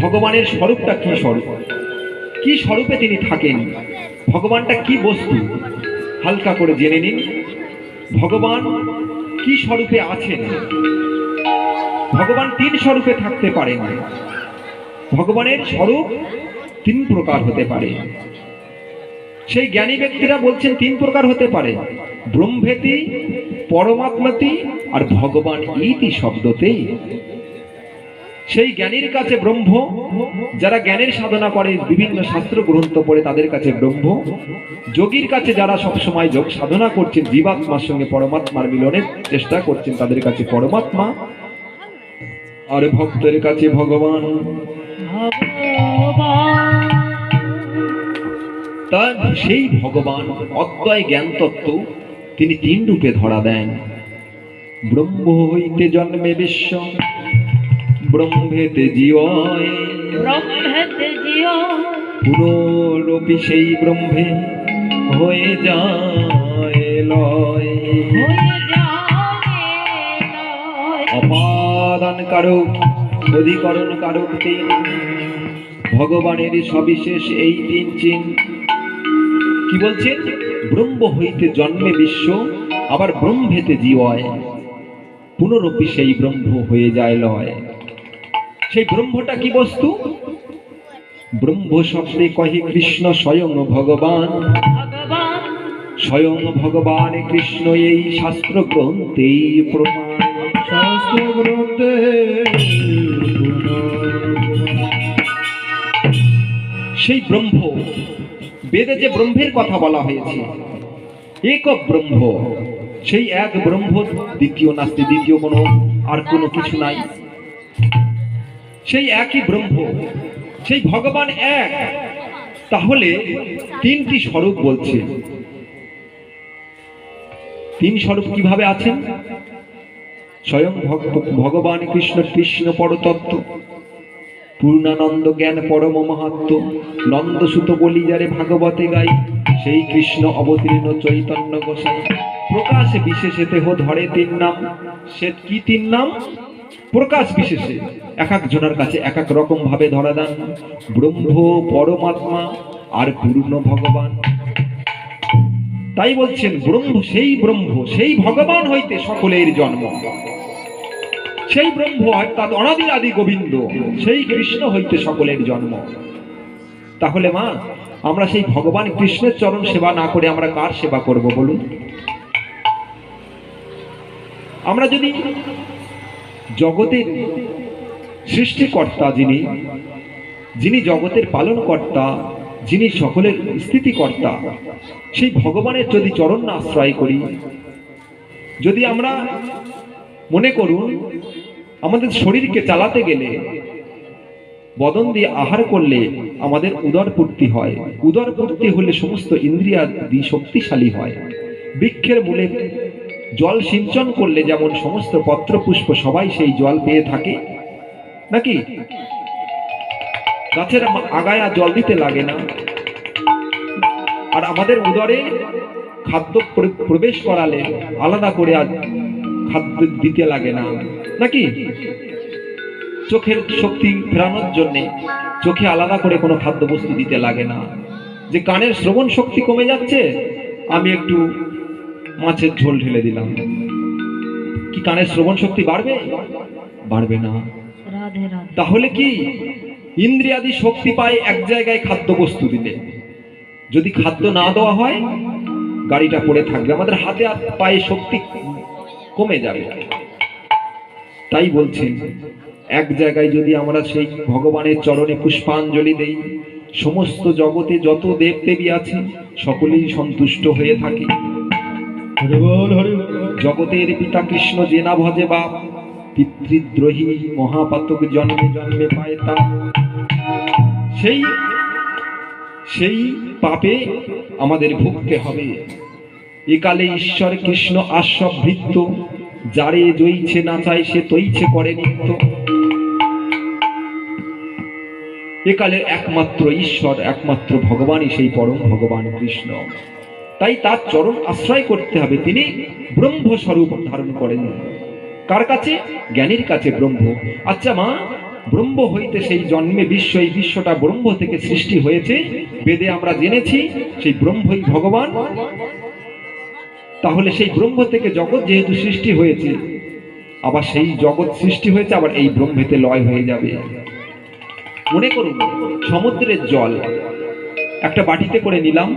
ভগবানের স্বরূপটা কি স্বরূপ? কি স্বরূপে তিনি থাকেন? ভগবানটা কি বস্তু? হালকা করে জেনে নিন। ভগবান কি স্বরূপে আছেন? ভগবান তিন স্বরূপে থাকতে পারেন। ভগবানের স্বরূপ তিন প্রকার হতে পারে। সেই জ্ঞানী ব্যক্তিরা বলছেন, তিন প্রকার হতে পারে। ব্রহ্মেতি, পরমাত্মাতি আর ভগবান ইতি শব্দতেই সেই জ্ঞানীর কাছে ব্রহ্ম, যারা জ্ঞানের সাধনা করে, বিভিন্ন শাস্ত্র গ্রন্থ পড়ে তাদের কাছে ব্রহ্ম। যোগীর কাছে যারা সবসময় যোগ সাধনা করছেন, জীবাত্মার সঙ্গে পরমাত্মার মিলনের চেষ্টা করছেন, তাদের কাছে পরমাত্মা। আর ভক্তের কাছে ভগবান। তার সেই ভগবান অদ্বয় জ্ঞান তত্ত্ব তিনি তিন রূপে ধরা দেন। ব্রহ্ম হইতে জন্মে বিশ্ব। ব্রহ্মেতে জীবয় ব্রহ্মেতে জিও পুনরপি সেই ব্রহ্মে হয়ে যায় লয়। হয়ে যায় লয়। অপাদান কারক অধিকরণ কারক তিন। ভগবানের সবিশেষ এই তিন চিন। কি বলছেন? ব্রহ্ম হইতে জন্মে বিশ্ব আবার ব্রহ্মেতে জীবয়। পুনরপি সেই ব্রহ্ম হয়ে যায় লয়। সেই ব্রহ্মটা কি বস্তু? ব্রহ্ম শব্দে কহে কৃষ্ণ স্বয়ং ভগবান। স্বয়ং ভগবান কৃষ্ণ এই শাস্ত্র গ্রন্থেই প্রমাণ। শাস্ত্র গ্রন্থে সেই ব্রহ্ম বেদে যে ব্রহ্মের কথা বলা হয়েছে এক ব্রহ্ম সেই এক ব্রহ্ম দ্বিতীয় নাস্তি দ্বিতীয় কোনো আর কোনো কিছু নাই। সেই একই ব্রহ্ম, সেই ভগবান এক। তাহলে তিনটি স্বরূপ বলছে। তিন স্বরূপ কীভাবে আছেন? স্বয়ং ভগবান কৃষ্ণ কৃষ্ণ পরতত্ত্ব, পূর্ণানন্দ জ্ঞান পরম মাহাত্ম, নন্দসুত বলি যারে ভাগবতে গাই, সেই কৃষ্ণ অবতীর্ণ চৈতন্য গোসাই। প্রকাশ বিশেষে দেহ ধরে তিন নাম। সে কি তিন নাম? প্রকাশ বিশেষে। এক একজনের কাছে এক এক রকম ভাবে ধরা দেন। ব্রহ্ম, পরমাত্মা আর পূর্ণ ভগবান। তাই বলছেন, ব্রহ্ম, সেই ব্রহ্ম, সেই ভগবান হইতে সকলের জন্ম। সেই ব্রহ্ম অর্থাৎ অনাদি আদি গোবিন্দ, সেই কৃষ্ণ হইতে সকলের জন্ম। তাহলে মা, আমরা সেই ভগবান কৃষ্ণের চরণ সেবা না করে আমরা কার সেবা করব বলুন? আমরা যদি জগতের সৃষ্টিকর্তা যিনি যিনি জগতের পালনকর্তা, যিনি সকলের স্থিতিকর্তা, সেই ভগবানের যদি চরণ না আশ্রয় করি, যদি আমরা মনে করুন, আমাদের শরীরকে চালাতে গেলে, বদন দিয়ে আহার করলে আমাদের উদর পূর্তি হয়। উদর পূর্তি হলে সমস্ত ইন্দ্রিয়াদি শক্তিশালী হয়। বৃক্ষের মূলে জল সিঞ্চন করলে যেমন সমস্ত পত্র পুষ্প সবাই সেই জল পেয়ে থাকে। নাকি? গাছের আগায় জল দিতে লাগে না। আর আমাদের উদরে খাদ্য প্রবেশ করালে আলাদা করে আর খাদ্য দিতে লাগে না। নাকি? চোখের শক্তি ফেরানোর জন্য চোখে আলাদা করে কোনো খাদ্য বস্তু দিতে লাগে না। যে কানের শ্রবণ শক্তি কমে যাচ্ছে, আমি একটু মাছের ঝোল ঢেলে দিলাম। কি কানের শ্রবণ শক্তি বাড়বে? বাড়বে না। তাহলে কি? ইন্দ্রিয়াদি শক্তি পায় এক জায়গায় খাদ্য বস্তু দিলে যদি খাদ্য না দেওয়া হয় গাড়িটা পড়ে থাকবে। আমাদের হাতে আর পায়ে শক্তি কমে যাবে। তাই বলছেন এক জায়গায় যদি আমরা সেই ভগবানের চরণে পুষ্পাঞ্জলি দেই সমস্ত জগতে যত দেব দেবী আছে সকলেই সন্তুষ্ট হয়ে থাকে। জগতের পিতা কৃষ্ণ যে না ভজে বাপ, পিতৃদ্রোহী মহাপাতক জন্মে জন্মে পায় তা সেই সেই পাপে আমাদের ভুগতে হবে। একালে ঈশ্বর কৃষ্ণ আশ্বভৃত্ত যারে জইছে নাচায় সে তৈছে করে নিত্য। একালের একমাত্র ঈশ্বর, একমাত্র ভগবানই সেই পরম ভগবান কৃষ্ণ। তাই তার চরণ আশ্রয় করতে হবে। তিনি ব্রহ্ম স্বরূপ ধারণ করেন। কার কাছে? জ্ঞানীর কাছে ব্রহ্ম। আচ্ছা মা, ব্রহ্ম হইতে সেই জন্মে বিশ্ব, এই বিশ্বটা ব্রহ্ম থেকে সৃষ্টি হয়েছে। বেদে আমরা জেনেছি, সেই ব্রহ্মই ভগবান। তাহলে সেই ব্রহ্ম থেকে জগৎ যেহেতু সৃষ্টি হয়েছে, আবার সেই জগৎ সৃষ্টি হয়েছে, আবার এই ব্রহ্মেতে লয় হয়ে যাবে। মনে করুন, সমুদ্রের জল, একটা বাটিতে করে নিলাম।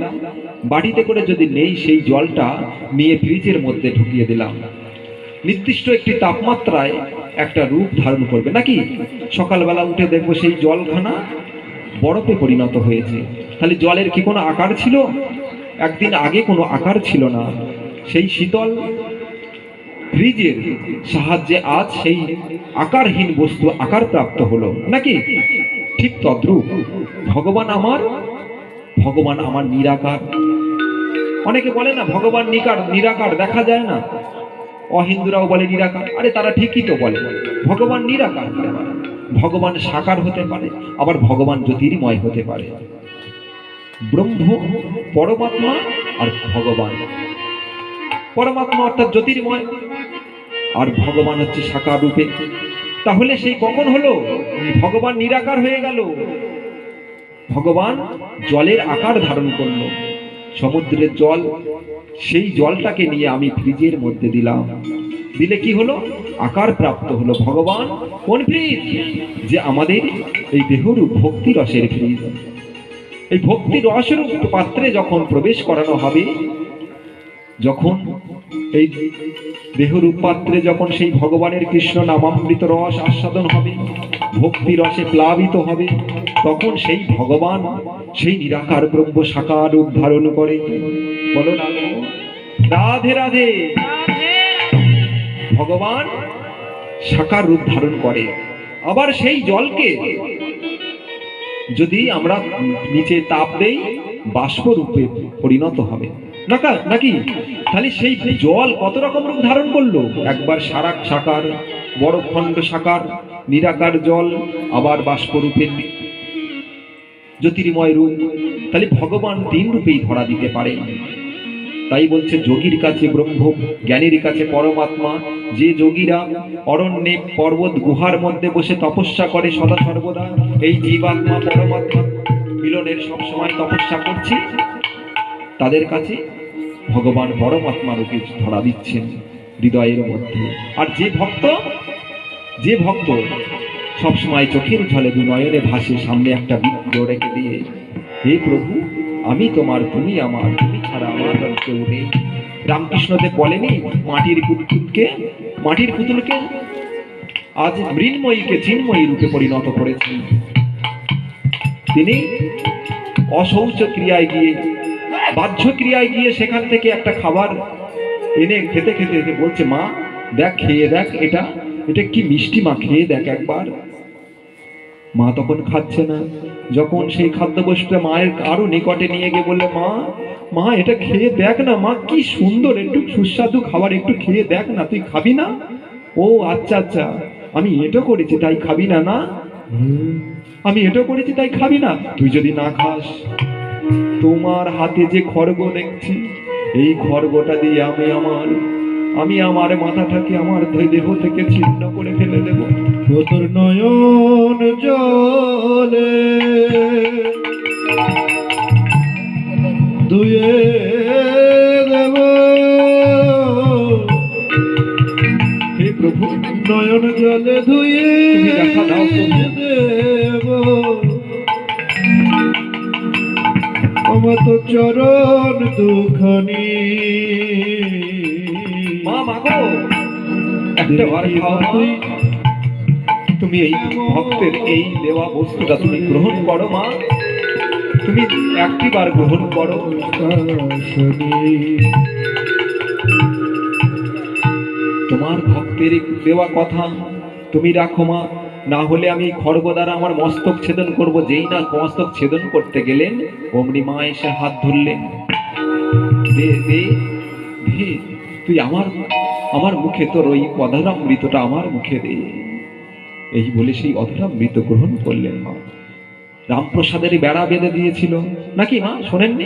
বাটিতে করে যদি নেই সেই জলটা নিয়ে ফ্রিজের মধ্যে ঢুকিয়ে দিলাম। নির্দিষ্ট একটি তাপমাত্রায় একটা রূপ ধারণ করবে। নাকি? সকালবেলা উঠে দেখব সেই জলখানা বরফে পরিণত হয়েছে। তাহলে জলের কি কোনো আকার ছিল? একদিন আগে কোনো আকার ছিল না। সেই শীতল ফ্রিজের সাহায্যে আজ সেই আকারহীন বস্তু আকার প্রাপ্ত হলো। নাকি? ঠিক তদ্রূপ। ভগবান আমার ভগবান আমার নিরাকার। অনেকে বলে না, ভগবান নিকার, নিরাকার, দেখা যায় না? অহিন্দুরাও বলে নিরাকার। আরে তারা ঠিকই তো বলে। ভগবান নিরাকার ভগবান সাকার হতে পারে। আবার ভগবান জ্যোতির্ময় হতে পারে। ব্রহ্ম, পরমাত্মা আর ভগবান। পরমাত্মা অর্থাৎ জ্যোতির্ময়। আর ভগবান হচ্ছে সাকার রূপে। তাহলে সেই কখন হলো? ভগবান নিরাকার হয়ে গেল। ভগবান জলের আকার ধারণ করল। সমুদ্রের জল, সেই জলটাকে নিয়ে আমি ফ্রিজের মধ্যে দিলাম। দিলে কি হলো? আকার প্রাপ্ত হলো। ভগবান, কোন ফ্রিজ? যে আমাদের এই দেহরূপ ভক্তি রসের ফ্রিজ। এই ভক্তি রসরূপ পাত্রে যখন প্রবেশ করানো হবে, যখন এই দেহরূপ পাত্রে যখন সেই ভগবানের কৃষ্ণ নামামৃত রস আস্বাদন হবে ভক্তি রসে প্লাবিত হবে। তখন সেই ভগবান, সেই নিরাকার ব্রহ্ম সাকার রূপ ধারণ করে। বলো না রাধে রাধে। ভগবান সাকার রূপ ধারণ করে। আবার সেই জলকে যদি আমরা নিচে তাপ দেই, বাষ্প রূপে পরিণত হবে। নাকা, নাকি? তাহলে সেই জল কত রকম রূপ ধারণ করল? একবার সারাক সাকার, বড় খণ্ড সাকার নিরাকার জল, আবার বাষ্পরূপের জ্যোতির্ময় রূপ। তাহলে ভগবান তিন রূপেই ধরা দিতে পারে। তাই বলছে, যোগীর কাছে ব্রহ্ম, জ্ঞানীর কাছে পরমাত্মা। যে যোগীরা অরণ্যে পর্বত গুহার মধ্যে বসে তপস্যা করে সদা সর্বদা, এই জীবাত্মা, পরমাত্মা মিলনের সবসময় তপস্যা করছে, তাদের কাছে ভগবান পরমাত্মা রূপে ধরা দিচ্ছেন হৃদয়ের মধ্যে। আর যে ভক্ত যে ভক্ত সবসময় চোখের ঝলে দু নয়নে ভাসে সামনে একটা বৃত্ত রেখে দিয়ে, হে প্রভু, আমি তোমার, তুমি আমার, তুমি ছাড়া আমার কেউ নেই। রামকৃষ্ণদেব বলেনি, মাটির পুতুলকে মাটির পুতুলকে আজ মৃন্ময়ীকে চিন্ময়ী রূপে পরিণত করেছেন তিনি অশৌচ ক্রিয়ায় গিয়ে, বাহ্য ক্রিয়ায় গিয়ে সেখান থেকে একটা খাবার এনে খেতে খেতে বলছে, মা, দেখ, খেয়ে দেখ, এটা এটা কি মিষ্টি মা খেয়ে দেখ একবার। মা তখন খাচ্ছে না। যখন সেই খাদ্যবস্তুটা মায়ের আরও নিকটে নিয়ে গিয়ে বললে, মা মা, এটা খেয়ে দেখ না, মা, কি সুন্দর, একটু সুস্বাদু খাবার, একটু খেয়ে দেখ না, তুই খাবি না? ও আচ্ছা আচ্ছা আমি এটা করেছি, তাই খাবি না না? আমি এটা করেছি, তাই খাবি না, তুই যদি না খাস, তোমার হাতে যে খড়গ দেখছি, এই খড়গটা দিয়ে আমি আমার আমি আমার মাথাটাকে আমার দেহ থেকে ছিন্ন করে ফেলে দেব। তোর নয়ন জলে দুয়ে দেব। হে প্রভু নয়ন জলে ধুয়ে। দেব আমার তো। চরণ দুখানি মা মাগো। একটা বার খাও মা। তুই তুমি এই ভক্তের এই দেওয়া বস্তুটা তুমি গ্রহণ করো মা। তুমি একটি বার গ্রহণ করো। তোমার ভক্তের দেওয়া কথা তুমি রাখো মা। না হলে আমি খড়গ দ্বারা আমার মস্তক ছেদন করব। যেই না মস্তক ছেদন করতে গেলেন অমনি মা এসে হাত ধরলেন। দে দে দে। তুই আমার আমার মুখে তোর ওই অধরামৃতটা আমার মুখে দে। এই বলে সেই অধরামৃত গ্রহণ করলেন মা। রামপ্রসাদের বেড়া বেঁধে দিয়েছিল। নাকি মা, শোনেননি?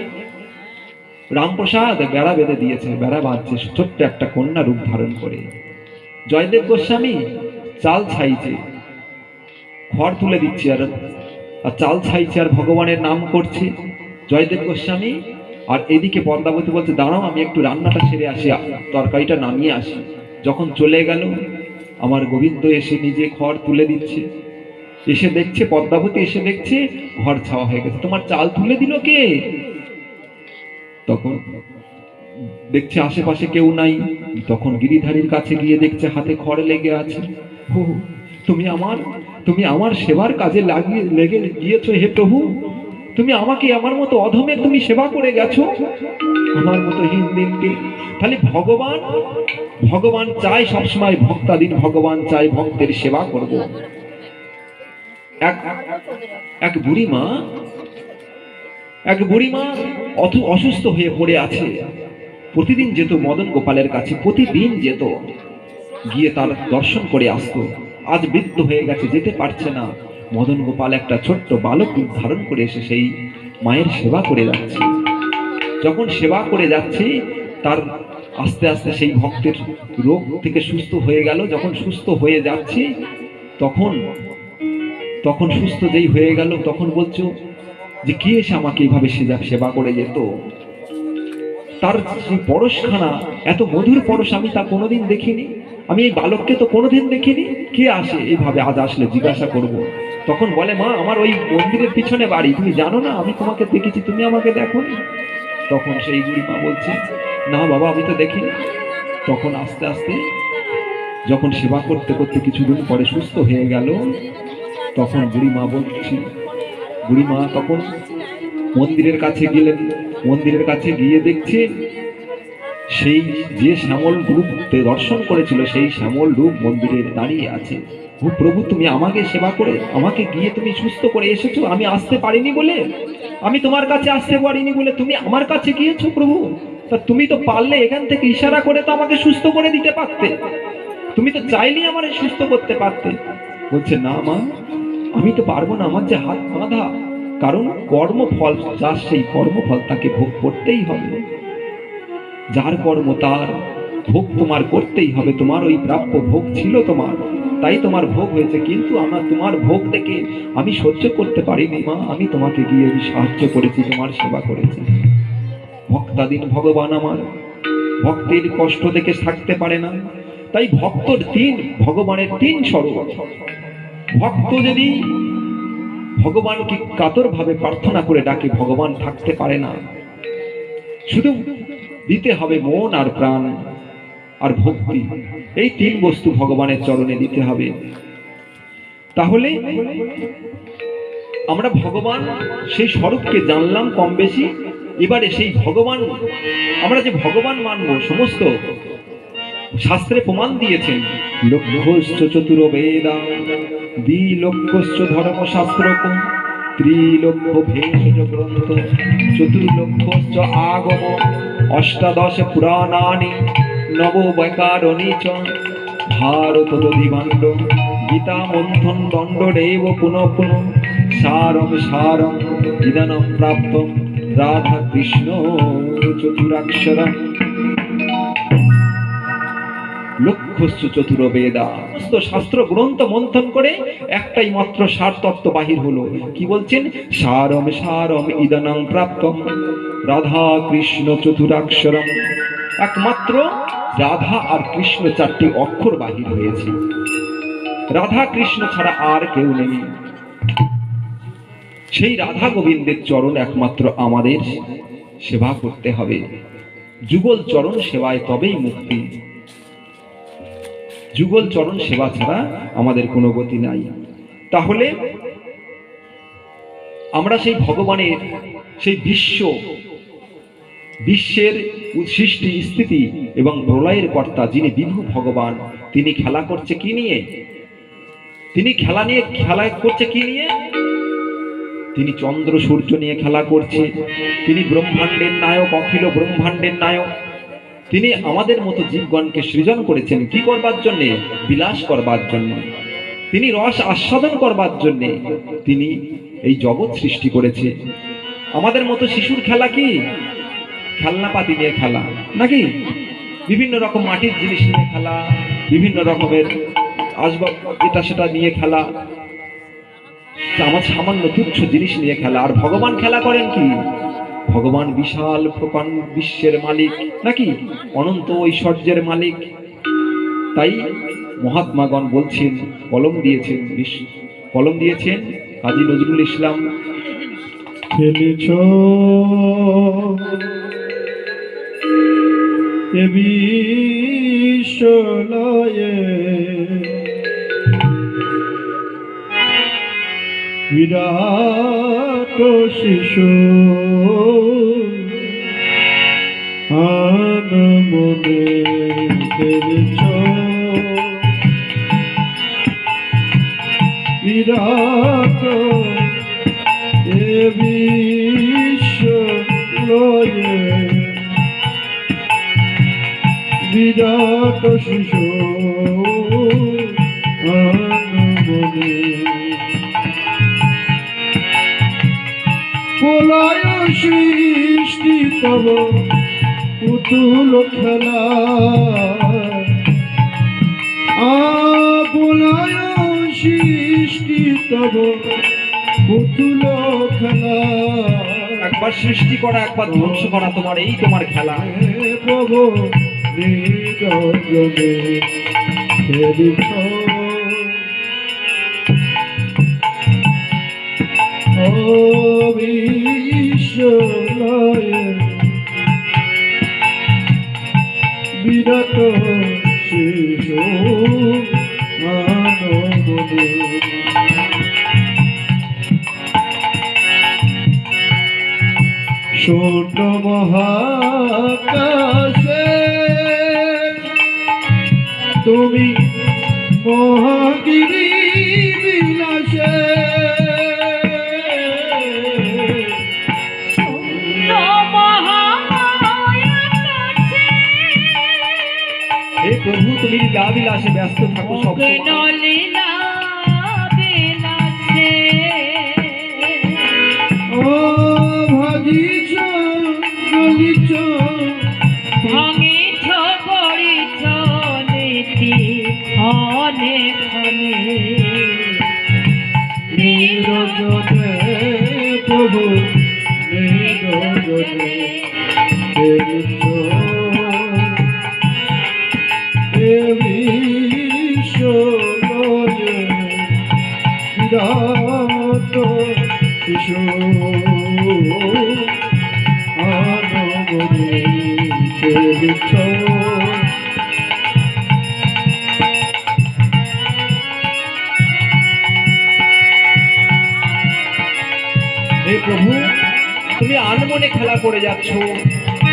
রামপ্রসাদ বেড়া বেঁধে দিয়েছে, বেড়া বাঁধছে, ছোট্ট একটা কন্যা রূপ ধারণ করে। জয়দেব গোস্বামী, চাল ছাইছে। খড় তুলে দিচ্ছে আর আর চাল ছাইছে আর ভগবানের নাম করছে। জয়দেব গোস্বামী আর এদিকে পদ্মাবতী বলছে, দাঁড়াও, আমি একটু রান্নাটা সেরে আসি। তরকারিটা নামিয়ে আসি। যখন চলে গেল, আমার গোবিন্দ এসে নিজে খড় তুলে দিচ্ছে। এসে দেখছে পদ্মাবতী এসে দেখছে, ঘর ছাওয়া হয়ে গেছে। তোমার চাল তুলে দিল কে? তখন দেখছে, আশেপাশে কেউ নাই। তখন গিরিধারীর কাছে গিয়ে দেখছে, হাতে খড় লেগে আছে। তুমি আমার তুমি আমার সেবার কাজে লাগিয়ে, লেগে গিয়েছো হে প্রভু? তুমি আমাকে আমার মতো অধমে তুমি সেবা করে গেছো? আমার মতো হীন দিনকে তাহলে ভগবান ভগবান চায় সবসময় ভক্তাধীন ভগবান চায় ভক্তের সেবা করব। এক বুড়ি মা এক বুড়িমা অত অসুস্থ হয়ে পড়ে আছে। প্রতিদিন যেত মদন গোপালের কাছে, প্রতিদিন যেত। গিয়ে তার দর্শন করে আসতো। আজ বৃদ্ধ হয়ে গেছে, যেতে পারছে না। মদন গোপাল একটা ছোট্ট বালক রূপ ধারণ করে এসে সেই মায়ের সেবা করে যাচ্ছে। যখন সেবা করে যাচ্ছে, তার আস্তে আস্তে সেই ভক্তের রোগ থেকে সুস্থ হয়ে গেল। যখন সুস্থ হয়ে যাচ্ছে, তখন তখন সুস্থ যেই হয়ে গেল, তখন বলছো, যে কে এসে আমাকে এইভাবে সেবা সেবা করে যেত? তার পরশখানা, এত মধুর পরশ আমি তা কোনোদিন দেখিনি। আমি এই বালককে তো কোনোদিন দেখিনি। কে আসে এইভাবে আজ আসলে জিজ্ঞাসা করব। তখন বলে, মা, আমার ওই মন্দিরের পিছনে বাড়ি, তুমি জানো না? আমি তোমাকে দেখেছি, তুমি আমাকে দেখো তখন সেই বুড়ি মা বলছে, না বাবা, আমি তো দেখিনি। তখন আস্তে আস্তে যখন সেবা করতে করতে কিছুদিন পরে সুস্থ হয়ে গেল, তখন বুড়ি মা বলছি বুড়ি মা তখন মন্দিরের কাছে গেলেন মন্দিরের কাছে গিয়ে দেখছে, সেই যে শ্যামল রূপ দর্শন করেছিল, সেই শ্যামল রূপ মন্দিরে দাঁড়িয়ে আছে। ও প্রভু, তুমি আমাকে সেবা করে, আমাকে গিয়ে তুমি সুস্থ করে এসেছ, আমি আসতে পারিনি বলে? আমি তোমার কাছে আসতে পারিনি বলে তুমি আমার কাছে গিয়েছো, প্রভু? তা তুমি তো পারলে এখান থেকে ইশারা করে তো আমাকে সুস্থ করে দিতে পারতে। তুমি তো চাইলেই আমার সুস্থ করতে পারতে। বলছে, না মা, আমি তো পারব না, আমার যে হাত বাঁধা। কারণ কর্মফল, যার সেই কর্মফল তাকে ভোগ করতেই হবে। যার কর্ম তার ভোগ তোমার করতেই হবে, তোমার ওই প্রাপ্য ভোগ ছিল তোমার। তাই তোমার ভোগ হয়েছে, কিন্তু আমার, তোমার ভোগ থেকে আমি সহ্য করতে পারিনি, মা। আমি তোমাকে গিয়ে সাহায্য করেছি, তোমার সেবা করেছি। ভক্তাদিন ভগবান আমার, ভক্তের কষ্ট দেখে থাকতে পারে না। তাই ভক্তর তিন, ভগবানের তিন স্বরূপ ভক্ত যদি ভগবানকে কাতরভাবে প্রার্থনা করে ডাকে, ভগবান থাকতে পারে না। শুধু দিতে হবে মন আর প্রাণ। আর ভক্তি এই তিন বস্তু ভগবানের চরণে দিতে হবে। তাহলে আমরা ভগবান সেই স্বরূপকে জানলাম কম বেশি, এবারে সেই ভগবান, আমরা যে ভগবান মানব, সমস্ত শাস্ত্রে প্রমাণ দিয়েছেন। লক্ষ্যশ্চ চতুর বেদা দ্বিলক্ষশ্চ ধর্মশাস্ত্র ত্রিলক্ষ ভেষজ গ্রন্থ চতুর্লক্ষশ্চ আগম, অষ্টাদশ পুরাণানি নববৈকারণী চ। ভারত দধিভাণ্ড গীতা মন্থন দণ্ডরেব পুনঃ পুনঃ। সারম সারম ইদানম প্রাপ্ত রাধা কৃষ্ণ চতুরাক্ষরম লক্ষ্যস্য চতুর বেদা সমস্ত শাস্ত্র গ্রন্থ মন্থন করে একটাই মাত্র সার তত্ত্ব বাহির হলো। কি বলছেন? সারম সারম ইদানং প্রাপ্তম রাধা কৃষ্ণ চতুরাক্ষরম একমাত্র রাধা আর কৃষ্ণ চারটি অক্ষর বাহির হয়েছে। রাধা কৃষ্ণ ছাড়া আর কেউ নেই। সেই রাধা গোবিন্দের চরণ একমাত্র আমাদের সেবা করতে হবে। যুগল চরণ সেবায় তবেই মুক্তি। যুগল চরণ সেবা ছাড়া আমাদের কোনো গতি নাই। তাহলে আমরা সেই ভগবানের, সেই বিশ্ব বিশ্বের সৃষ্টি স্থিতি এবং প্রলয়ের কর্তা যিনি বিভু ভগবান, তিনি খেলা করছে কি নিয়ে? তিনি খেলা নিয়ে, খেলা করছে কি নিয়ে? তিনি চন্দ্র সূর্য নিয়ে খেলা করছে, তিনি ব্রহ্মাণ্ডের নায়ক, অখিল ব্রহ্মাণ্ডের নায়ক। তিনি আমাদের মতো জীবগণকে সৃজন করেছেন কি করবার জন্য? বিলাস করবার জন্য। তিনি রস আস্বাদন করবার জন্য তিনি এই জগৎ সৃষ্টি করেছে। আমাদের মতো শিশুর খেলা কি? খেলনাপাতি নিয়ে খেলা। নাকি? বিভিন্ন রকম মাটির জিনিস নিয়ে খেলা, বিভিন্ন রকমের আসবাব এটা সেটা নিয়ে খেলা, আমার সামান্য তুচ্ছ জিনিস নিয়ে খেলা। আর ভগবান খেলা করেন কি? ভগবান বিশাল প্রকাণ্ড বিশ্বের মালিক, নাকি? অনন্ত ঐশ্বর্যের মালিক। তাই মহাত্মাগণ বলছেন, কলম দিয়েছেন কলম দিয়েছেন কাজী নজরুল ইসলাম। খেলেছ এ বিশ্বলয়ে বিরাট শিশু আন খেলেছ বিরাট বিরাট শিশু প্রলয় সৃষ্টি তব পুতুল খেলা। আবুলায় সৃষ্টি তব পুতুল খেলা। একবার সৃষ্টি করা একবার ধ্বংস করা তোমার এই তোমার খেলা। প্রভু ও বিশ্বলয়ে বিরত শিশু আনন্দে শূন্য মহাকাশে তুমি মহাগিরি বিলাসে। হে প্রভু তুমি যা বিলাসে ব্যস্ত থাকো সব হে প্রভু, তুমি আনমনে খেলা করে যাচ্ছ,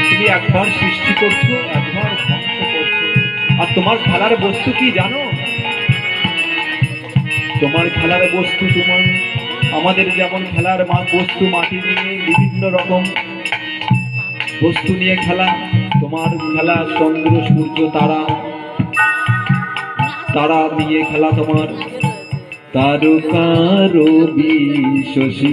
তুমি একবার সৃষ্টি করছ, একবার ধ্বংস করছ। আর তোমার খেলার বস্তু কি জানো? তোমার খেলার বস্তু তোমার, আমাদের যেমন খেলার বস্তু মাটি নিয়ে বিভিন্ন রকম বস্তু নিয়ে খেলা, তোমার খেলা চন্দ্র, সূর্য, তারা তারা নিয়ে খেলা তোমার। তারকার শশী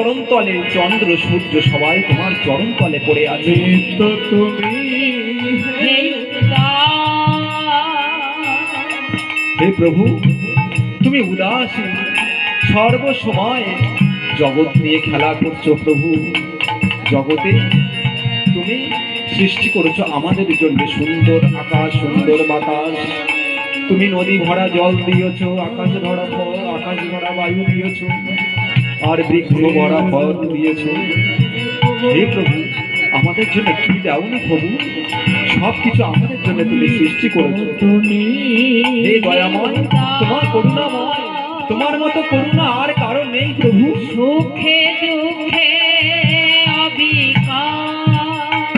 চরণ তলে চন্দ্র সূর্য সবাই তোমার চরণ তলে পড়ে আছে। হে প্রভু তুমি উদাসী সর্বসময় জগৎ নিয়ে খেলা করছ প্রভু। জগতে তুমি সৃষ্টি করেছ আমাদের জন্য সুন্দর আকাশ সুন্দর বাতাস। তুমি নদী ভরা জল দিয়েছ আকাশ ভরা ফল আকাশ ভরা বায়ু দিয়েছ। আর বৃক্ষ বড়া ফল দিয়েছ। হে প্রভু আমাদের জন্য কি দাও না প্রভু? সব কিছু আমাদের জন্য তুমি সৃষ্টি করেছ। হে দয়াময় তোমার করুণাময় তোমার মতো করুণা আর কারণ নেই প্রভু। সুখে দুঃখে অবিকার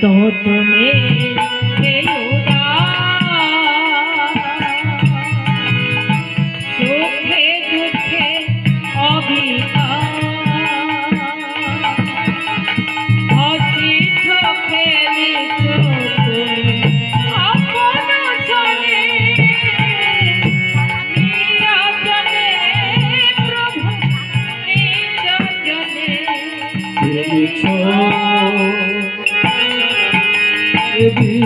তো তুমি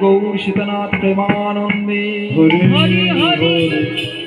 গৌর সীতানাথ প্রেমানন্দে। হরি হরি